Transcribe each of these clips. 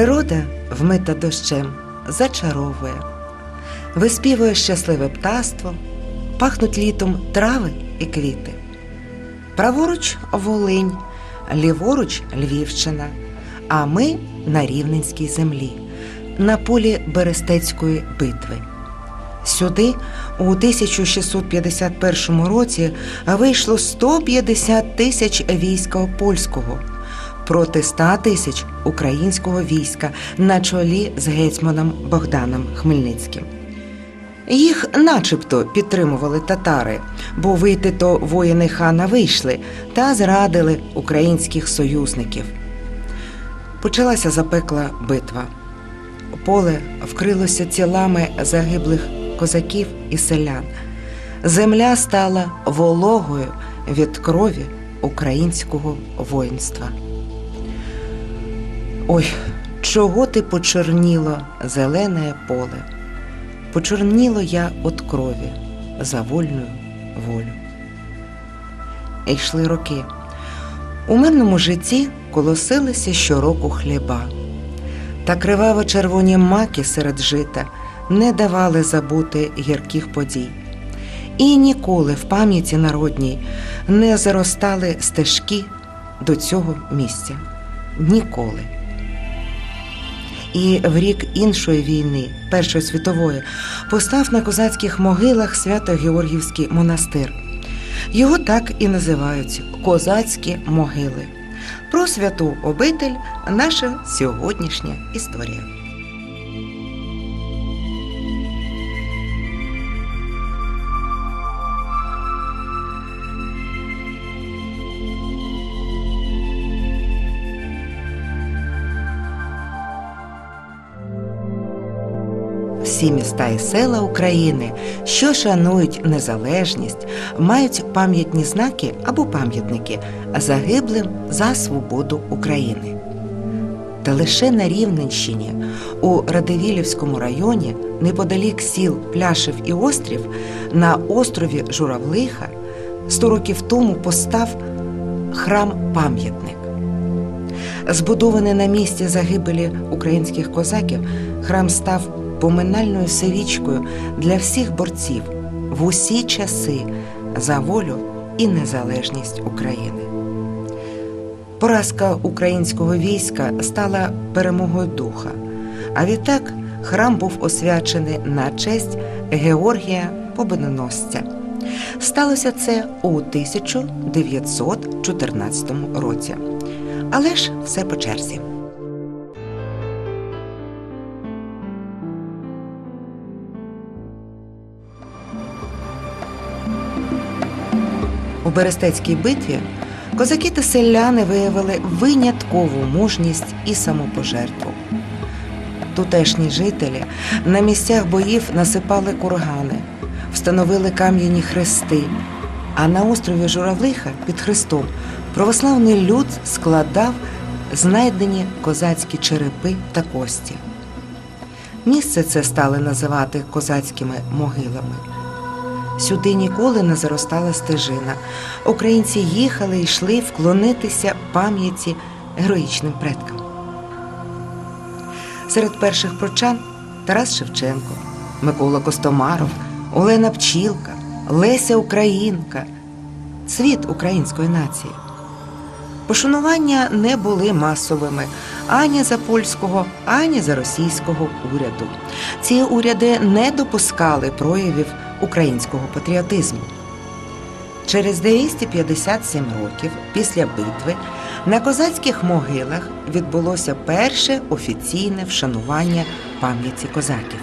Природа, вмита дощем, зачаровує, виспівує щасливе птаство, пахнуть літом трави і квіти. Праворуч Волинь, ліворуч Львівщина, а ми на Рівненській землі, на полі Берестецької битви. Сюди у 1651 році вийшло 150 тисяч війська польського проти 100 тисяч українського війська на чолі з гетьманом Богданом Хмельницьким. Їх начебто підтримували татари, бо вийти то воїни хана вийшли та зрадили українських союзників. Почалася запекла битва. Поле вкрилося тілами загиблих козаків і селян. Земля стала вологою від крові українського воїнства. Ой, чого ти почорніло зелене поле? Почорніло я від крові за вольну волю. І йшли роки. У мирному житті колосилися щороку хліба, та криваво червоні маки серед жита не давали забути гірких подій. І ніколи в пам'яті народній не заростали стежки до цього місця. Ніколи. І в рік іншої війни, Першої світової, постав на козацьких могилах Свято-Георгівський монастир. Його так і називають козацькі могили. Про святу обитель наша сьогоднішня історія. Всі міста і села України, що шанують незалежність, мають пам'ятні знаки або пам'ятники загиблим за свободу України. Та лише на Рівненщині, у Радивілівському районі, неподалік сіл Пляшев і Острів, на острові Журавлиха, 100 років тому постав храм-пам'ятник. Збудований на місці загибелі українських козаків, храм став поминальною сивічкою для всіх борців в усі часи за волю і незалежність України. Поразка українського війська стала перемогою духа, а відтак храм був освячений на честь Георгія Победоносця. Сталося це у 1914 році. Але ж все по черзі. У Берестецькій битві козаки та селяни виявили виняткову мужність і самопожертву. Тутешні жителі на місцях боїв насипали кургани, встановили кам'яні хрести, а на острові Журавлиха під хрестом православний люд складав знайдені козацькі черепи та кості. Місце це стали називати козацькими могилами. Сюди ніколи не заростала стежина. Українці їхали і йшли вклонитися пам'яті героїчним предкам. Серед перших прочан Тарас Шевченко, Микола Костомаров, Олена Пчілка, Леся Українка, цвіт української нації. Пошанування не були масовими ані за польського, ані за російського уряду. Ці уряди не допускали проявів українського патріотизму. Через 257 років після битви на козацьких могилах відбулося перше офіційне вшанування пам'яті козаків.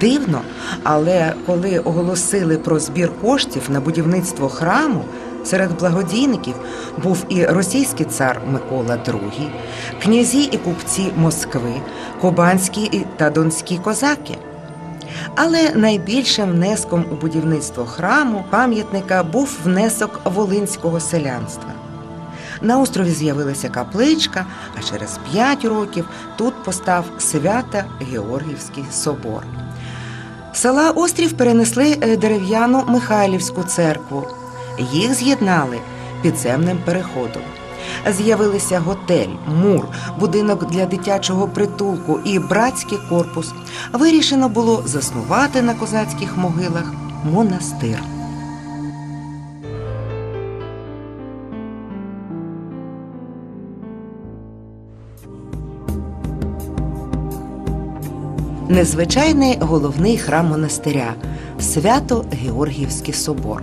Дивно, але коли оголосили про збір коштів на будівництво храму, серед благодійників був і російський цар Микола II, князі і купці Москви, кубанські та донські козаки. Але найбільшим внеском у будівництво храму пам'ятника був внесок волинського селянства. На острові з'явилася капличка, а через п'ять років тут постав свято Георгівський собор. Села Острів перенесли е, дерев'яну Михайлівську церкву. Їх з'єднали підземним переходом. З'явилися готель, мур, будинок для дитячого притулку і братський корпус. Вирішено було заснувати на козацьких могилах монастир. Незвичайний головний храм монастиря Свято Георгіївський собор.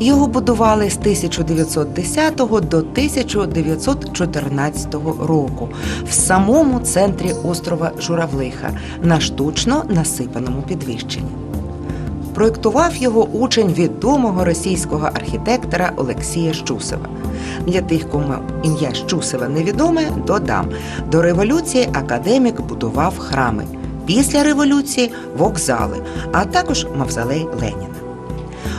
Його будували з 1910 до 1914 року в самому центрі острова Журавлиха на штучно насипаному підвищенні. Проєктував його учень відомого російського архітектора Олексія Щусева. Для тих, кому ім'я Щусева невідоме, додам до революції академік будував храми. Після революції вокзали, а також мавзолей Леніна.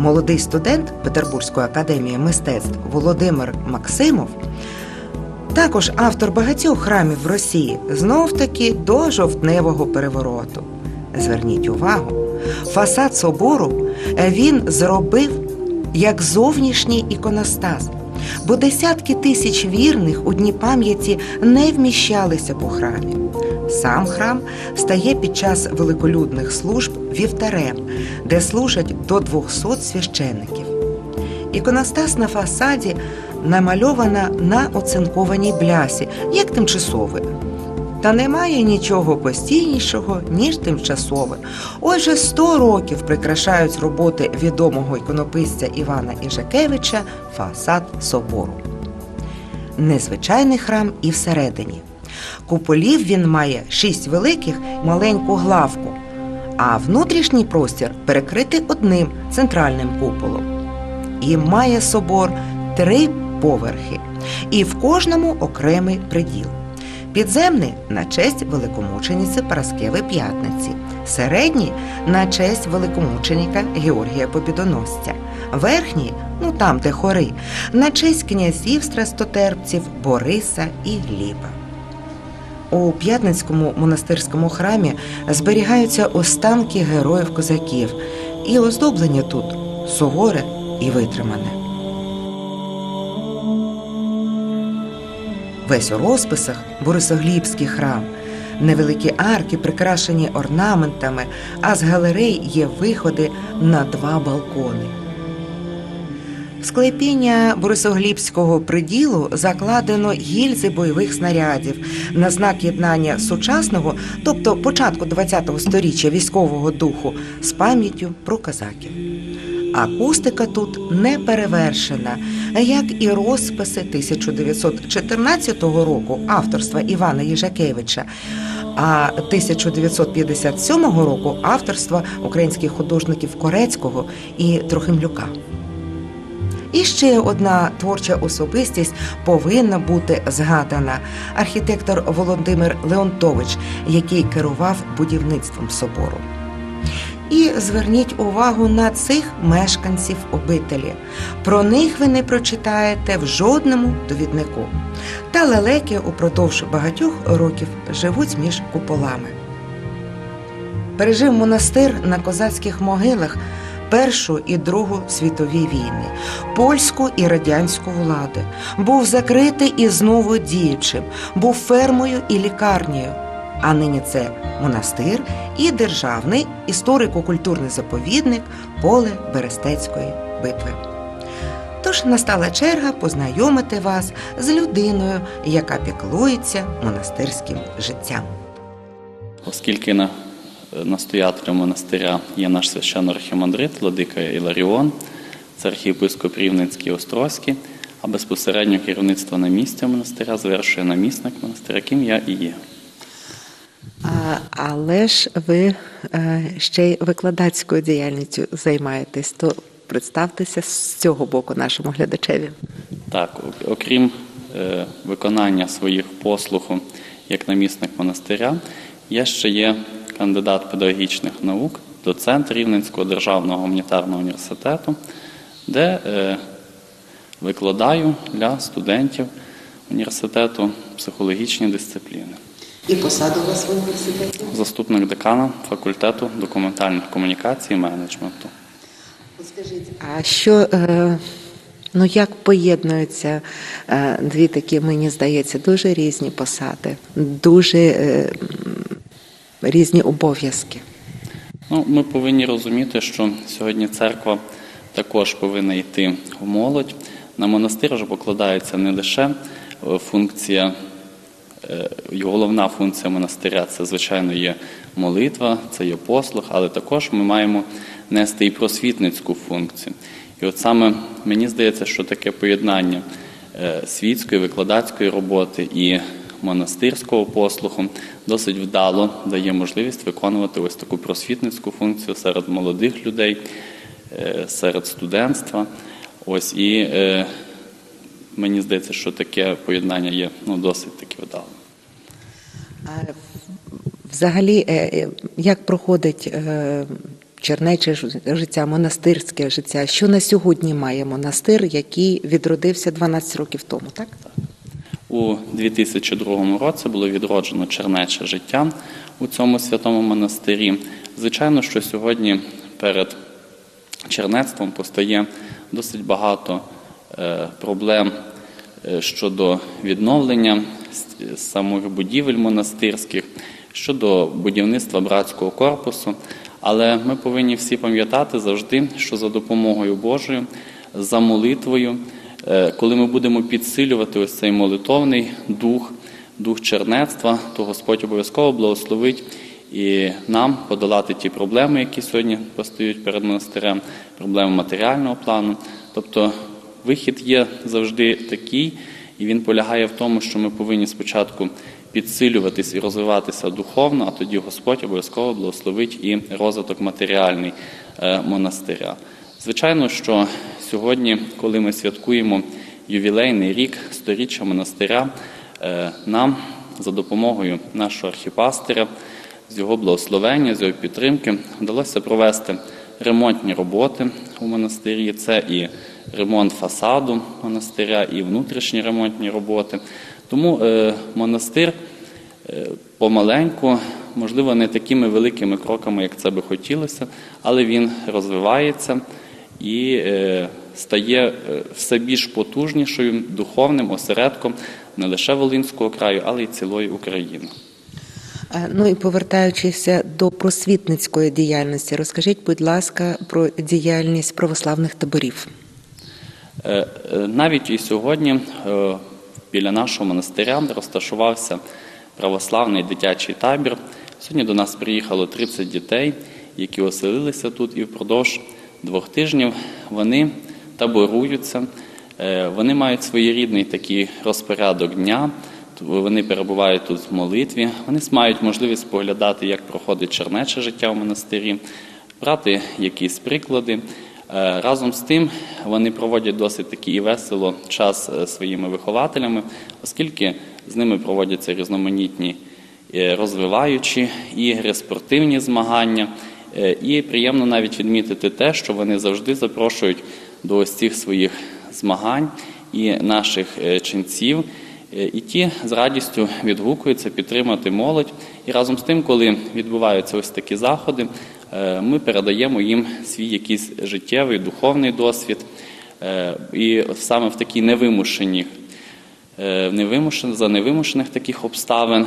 Молодий студент Петербурзької академії мистецтв Володимир Максимов, також автор багатьох храмів в Росії, знов таки до жовтневого перевороту. Зверніть увагу, фасад собору він зробив як зовнішній іконостас, бо десятки тисяч вірних у дні пам'яті не вміщалися по храмі. Сам храм стає під час великолюдних служб вівтарем, де служать до 200 священиків. Іконостас на фасаді намальована на оцинкованій блясі, як тимчасове. Та немає нічого постійнішого, ніж тимчасове. Отже, 100 років прикрашають роботи відомого іконописця Івана Іжакевича фасад собору. Незвичайний храм і всередині. Куполів він має шість великих маленьку главку, а внутрішній простір перекритий одним центральним куполом. І має собор три поверхи, і в кожному окремий приділ. Підземний на честь великомучениці Параскеви П'ятниці, середній на честь великомученика Георгія Побідоносця, верхній, ну там, де хори, на честь князів страстотерпців Бориса і Гліба. У П'ятницькому монастирському храмі зберігаються останки героїв козаків, і оздоблення тут суворе і витримане. Весь у розписах Борисоглібський храм. Невеликі арки прикрашені орнаментами, а з галерей є виходи на два балкони. Склепіння Борисоглібського приділу закладено гільзи бойових снарядів на знак єднання сучасного, тобто початку ХХ століття військового духу з пам'яттю про козаків. Акустика тут не перевершена, як і розписи 1914 року авторства Івана Їжакевича, а 1957 року авторства українських художників Корецького і Трохимлюка. І ще одна творча особистість повинна бути згадана архітектор Володимир Леонтович, який керував будівництвом собору. І зверніть увагу на цих мешканців обителі. Про них ви не прочитаєте в жодному довіднику. Та лелеки упродовж багатьох років живуть між куполами. Пережив монастир на козацьких могилах Першу і Другу світові війни, польську і радянську влади, був закритий і знову діючим, був фермою і лікарнею. А нині це монастир і державний історико-культурний заповідник поле Берестецької битви. Тож настала черга познайомити вас з людиною, яка піклується монастирським життям. Оскільки на настоятелем монастиря є наш священноархімандрит Владика Іларіон, це архієпископ Рівненський Острозький, а безпосередньо керівництво на місці монастиря завершує намісник монастиря, яким я і є. Але ж ви е, ще й викладацькою діяльністю займаєтесь, то представтеся з цього боку нашому глядачеві. Так, окрім е, виконання своїх послуг як намісник монастиря, я ще є кандидат педагогічних наук, доцент Рівненського державного гуманітарного університету, де е, викладаю для студентів університету психологічні дисципліни. І посаду у вас в університеті? Заступник декана факультету документальних комунікацій і менеджменту. Скажіть, а що е, Ну як поєднуються е, дві такі, мені здається, дуже різні посади, дуже е, різні обов'язки. Ну, ми повинні розуміти, що сьогодні церква також повинна йти в молодь. На монастир вже покладається не лише функція, головна функція монастиря це, звичайно, є молитва, це є послуг, але також ми маємо нести і просвітницьку функцію. І от саме мені здається, що таке поєднання е, світської, викладацької роботи і монастирського послуху досить вдало дає можливість виконувати ось таку просвітницьку функцію серед молодих людей, е, серед студентства. Ось і е, мені здається, що таке поєднання є ну, досить таки вдалим. Взагалі, е, е, як проходить е, чернече життя, монастирське життя? Що на сьогодні має монастир, який відродився 12 років тому, так? У 2002 році було відроджено чернече життя у цьому святому монастирі. Звичайно, що сьогодні перед чернецтвом постає досить багато проблем щодо відновлення самих будівель монастирських, щодо будівництва братського корпусу. Але ми повинні всі пам'ятати завжди, що за допомогою Божою, за молитвою, е, коли ми будемо підсилювати ось цей молитовний дух, дух чернецтва, то Господь обов'язково благословить і нам подолати ті проблеми, які сьогодні постають перед монастирем, проблеми матеріального плану. Тобто вихід є завжди такий, і він полягає в тому, що ми повинні спочатку підсилюватись і розвиватися духовно, а тоді Господь обов'язково благословить і розвиток матеріальний е, монастиря. Звичайно, що сьогодні, коли ми святкуємо ювілейний рік сторіччя монастиря, е, нам за допомогою нашого архіпастиря, з його благословення, з його підтримки вдалося провести ремонтні роботи у монастирі. Це і ремонт фасаду монастиря, і внутрішні ремонтні роботи. Тому е, монастир е, помаленьку, можливо, не такими великими кроками, як це би хотілося, але він розвивається і е, стає все більш потужнішою духовним осередком не лише Волинського краю, але й цілої України. Е, Ну і повертаючися до просвітницької діяльності, розкажіть, будь ласка, про діяльність православних таборів. Е, е, Навіть і сьогодні біля нашого монастиря розташувався православний дитячий табір. Сьогодні до нас приїхало 30 дітей, які оселилися тут, і впродовж двох тижнів вони таборуються. Вони мають своєрідний такий розпорядок дня. Вони перебувають тут в молитві. Вони мають можливість споглядати, як проходить чернече життя в монастирі, брати якісь приклади. Е, Разом з тим вони проводять досить таки і весело час е, своїми вихователями, оскільки з ними проводяться різноманітні е, розвиваючі ігри, спортивні змагання. І приємно навіть відмітити те, що вони завжди запрошують до ось цих своїх змагань і наших ченців. Е, І ті з радістю відгукуються підтримати молодь. І разом з тим, коли відбуваються ось такі заходи, е, ми передаємо їм свій якийсь життєвий, духовний досвід. Е, І саме в такі невимушені, невимушен- за невимушених таких обставин,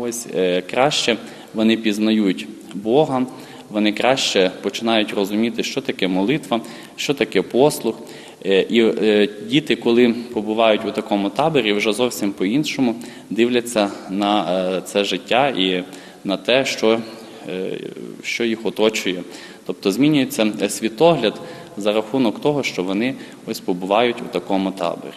ось краще вони пізнають Бога, вони краще починають розуміти, що таке молитва, що таке послух. Е, І е, діти, коли побувають у такому таборі, вже зовсім по-іншому дивляться на е, це життя і на те, що, що їх оточує. Тобто змінюється світогляд за рахунок того, що вони ось побувають у такому таборі.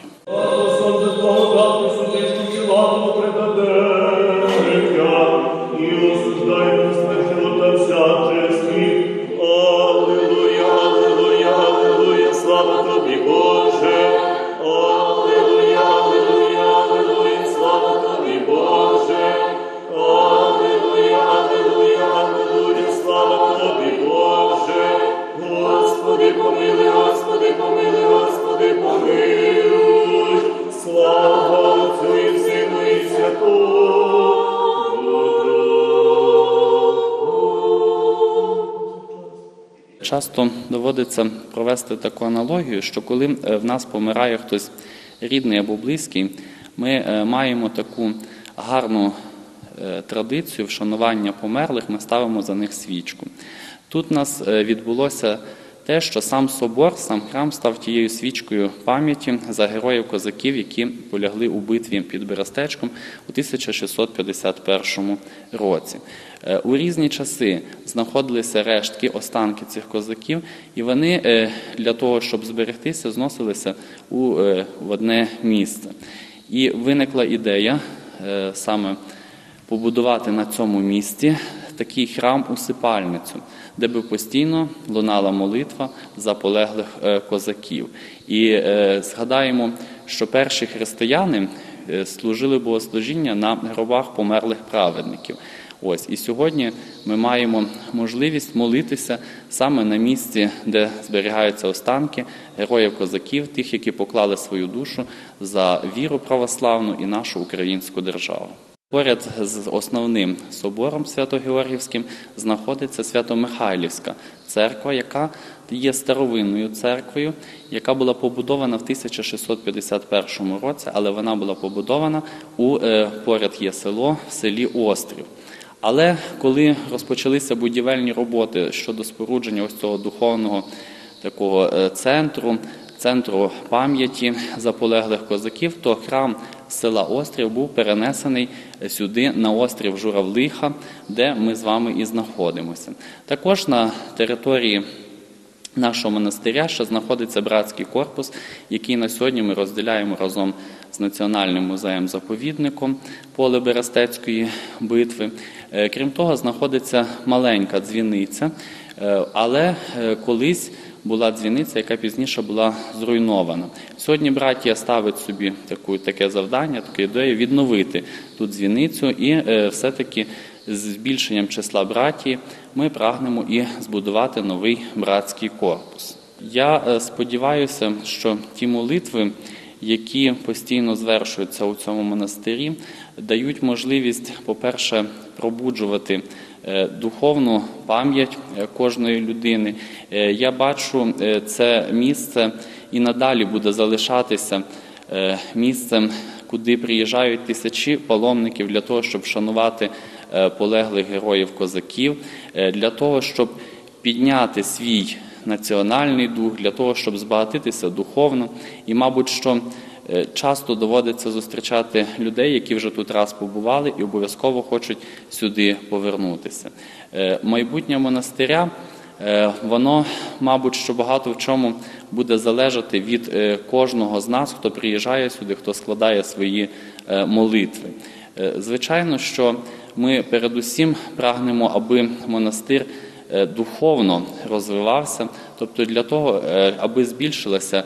Доводиться провести таку аналогію, що коли е, в нас помирає хтось рідний або близький, ми е, маємо таку гарну е, традицію вшанування померлих, ми ставимо за них свічку. Тут у нас відбулося те, що сам собор, сам храм став тією свічкою пам'яті за героїв козаків, які полягли у битві під Берестечком у 1651 році. Е, У різні часи знаходилися рештки, останки цих козаків, і вони е, для того, щоб зберегтися, зносилися у, е, в одне місце. І виникла ідея саме побудувати на цьому місці такий храм-усипальницю, де би постійно лунала молитва за полеглих е, козаків. І е, згадаємо, що перші християни е, служили богослужіння на гробах померлих праведників. Ось і сьогодні ми маємо можливість молитися саме на місці, де зберігаються останки героїв козаків, тих, які поклали свою душу за віру православну і нашу українську державу. Поряд з основним собором Свято-Георгівським знаходиться Свято-Михайлівська церква, яка є старовинною церквою, яка була побудована в 1651 році, але вона була побудована у е, поряд є село в селі Острів. Але коли розпочалися будівельні роботи щодо спорудження ось цього духовного такого е, центру, центру пам'яті заполеглих козаків, то храм села Острів був перенесений сюди на острів Журавлиха, де ми з вами і знаходимося. Також на території нашого монастиря ще знаходиться братський корпус, який на сьогодні ми розділяємо разом з Національним музеєм-заповідником поле Берестецької битви. Е, Крім того, знаходиться маленька дзвіниця, е, але е, колись була дзвіниця, яка пізніше була зруйнована. Сьогодні братія ставить собі таку, таке завдання, таку ідею відновити ту дзвіницю і е, все-таки з збільшенням числа братії ми прагнемо і збудувати новий братський корпус. Я е, сподіваюся, що ті молитви, які постійно звершуються у цьому монастирі, дають можливість, по-перше, пробуджувати духовну пам'ять е, кожної людини. Е, Я бачу, е, це місце і надалі буде залишатися е, місцем, куди приїжджають тисячі паломників для того, щоб вшанувати е, полеглих героїв козаків, е, для того, щоб підняти свій національний дух, для того, щоб збагатитися духовно. І, мабуть, що е, часто доводиться зустрічати людей, які вже тут раз побували і обов'язково хочуть сюди повернутися. Е, Майбутнє монастиря. Е, Воно, мабуть, що багато в чому буде залежати від е, кожного з нас, хто приїжджає сюди, хто складає свої е, молитви. Е, Звичайно, що ми передусім прагнемо, аби монастир е, духовно розвивався, тобто для того, е, аби збільшилася е,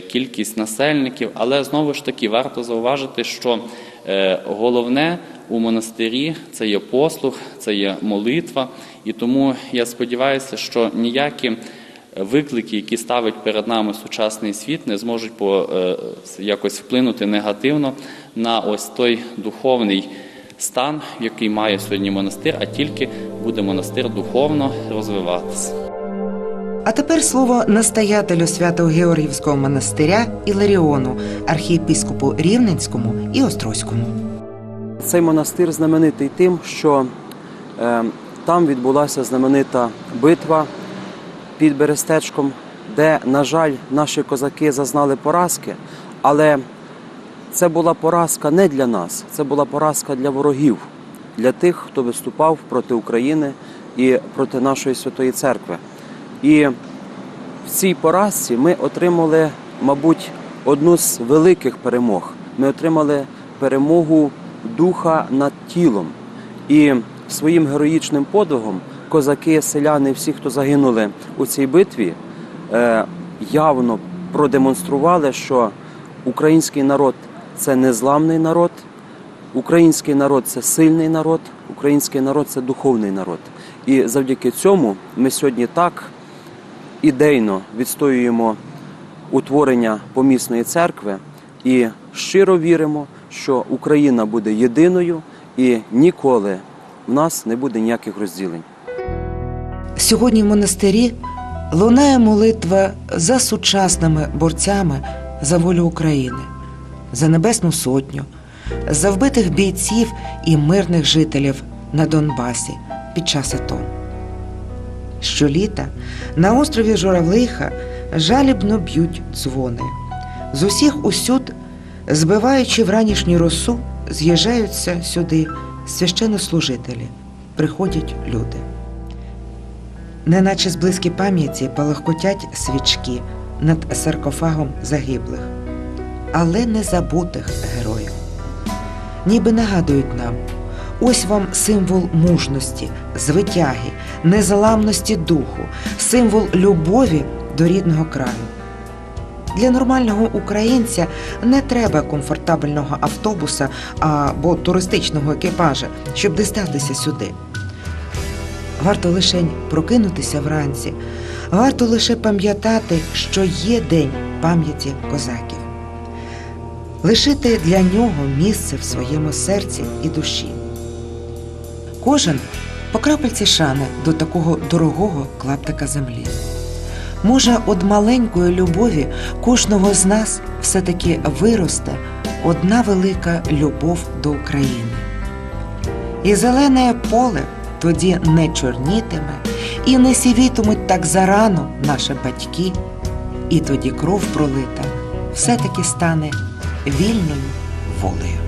кількість насельників, але знову ж таки варто зауважити, що е, головне у монастирі це є послух, це є молитва, і тому я сподіваюся, що ніякі виклики, які ставить перед нами сучасний світ, не зможуть по, е, якось вплинути негативно на ось той духовний стан, який має сьогодні монастир, а тільки буде монастир духовно розвиватися. А тепер слово настоятелю Свято-Георгівського монастиря Іларіону, архієпископу Рівненському і Острозькому. Цей монастир знаменитий тим, що е, там відбулася знаменита битва під Берестечком, де, на жаль, наші козаки зазнали поразки, але це була поразка не для нас, це була поразка для ворогів, для тих, хто виступав проти України і проти нашої святої церкви. І в цій поразці ми отримали, мабуть, одну з великих перемог. Ми отримали перемогу духа над тілом. І своїм героїчним подвигом козаки, селяни, всі, хто загинули у цій битві, е, явно продемонстрували, що український народ це незламний народ, український народ це сильний народ, український народ це духовний народ. І завдяки цьому ми сьогодні так ідейно відстоюємо утворення помісної церкви і щиро віримо, що Україна буде єдиною і ніколи в нас не буде ніяких розділень. Сьогодні в монастирі лунає молитва за сучасними борцями за волю України, за Небесну Сотню, за вбитих бійців і мирних жителів на Донбасі під час АТО. Щоліта на острові Журавлиха жалібно б'ють дзвони. З усіх усюд, збиваючи вранішню росу, з'їжджаються сюди священнослужителі, приходять люди. Неначе з близькі пам'яті палахкотять свічки над саркофагом загиблих, але не забутих героїв. Ніби нагадують нам, ось вам символ мужності, звитяги, незламності духу, символ любові до рідного краю. Для нормального українця не треба комфортабельного автобуса або туристичного екіпажа, щоб дістатися сюди. Варто лише прокинутися вранці, варто лише пам'ятати, що є день пам'яті козаків, лишити для нього місце в своєму серці і душі. Кожен по крапельці шани до такого дорогого клаптика землі. Може, від маленької любові кожного з нас все-таки виросте одна велика любов до України. І зелене поле тоді не чорнітиме, і не сівітимуть так зарано наші батьки, і тоді кров пролита все-таки стане вільною волею.